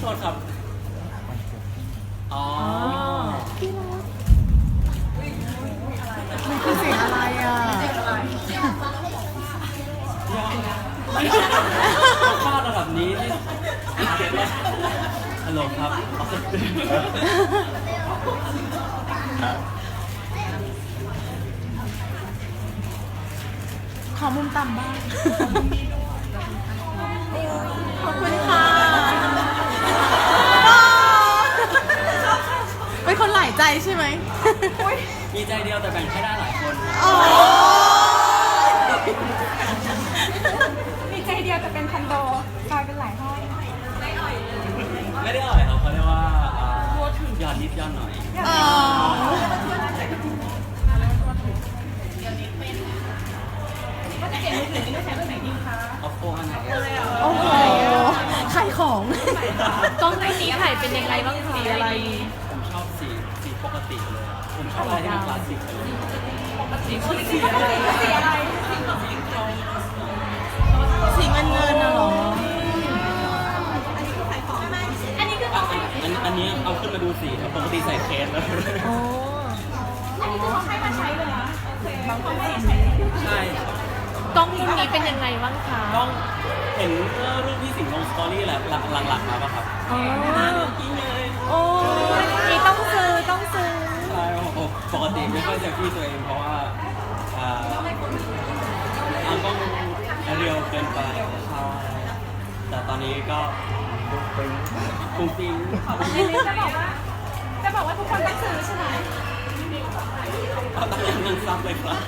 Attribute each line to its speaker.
Speaker 1: โทษครับ อ๋อพี่รัก
Speaker 2: มันคือสียงอะไรอะ
Speaker 1: ข้าระดับนี้นี่ฮัลโหลครับ
Speaker 2: ขอมุมต่ำบ้าง ขอบคุณค่ะ เป็นคนหลายใจใช่ไหม
Speaker 1: มีใจเดียวแต่แบ่งให้ได้หลายคน
Speaker 2: โอ้
Speaker 3: มีใจเดียวแต่เป็นคอนโดกลายเป็นหลายห้อง
Speaker 1: ไม่ได้อ่อยครับเขาเรียกว่าอ่าหยอดนิดหยอดหน่อย
Speaker 2: อ๋อ
Speaker 1: เอาโฟอันไหน
Speaker 2: โอ้โหขายของ
Speaker 4: กล้องไหนสีถ่ายเป็นยังไงบ้างคะสีอะไร
Speaker 1: ผมชอบสีสีปกติเลยอะผมชอบอะไรที่มันคลาสสิกเลย
Speaker 2: สีเงินเงินน่ะเหรอ
Speaker 3: อันนี้คือ
Speaker 1: อะอันอันอันนี้เอาขึ้นมาดูสีครับปกติใส่เคสแล้ว
Speaker 2: โอ้
Speaker 3: อันนี้คือเขาให้มาใช้เลยนะโอเคบางคนไม่ใช้
Speaker 1: ใช่
Speaker 4: เป็นยังไงบ้างคะ
Speaker 1: ต้องเห็นเมื่อรูปที่สิงห์ลงสตอรี่แหละหลังหลังๆมาป่ะครับ
Speaker 4: อ๋อ
Speaker 1: จริงเลย
Speaker 4: โอ้ยนี่ต้องซื้อต้องซื้อ
Speaker 1: ใช่ครับผมปกติไม่ค่อยเซลฟี่ตัวเองเพราะว่าอ่าอ่าต้องเรียวเกินไปใช่แต่ตอนนี้ก็ปุ้งปิ้งปุ้งปิ้ง
Speaker 3: จะบอกว่าจะบอกว่าทุกคนต้องซื้อใช่ไหม
Speaker 1: เอาตอนนี้ยังซับเลยครับ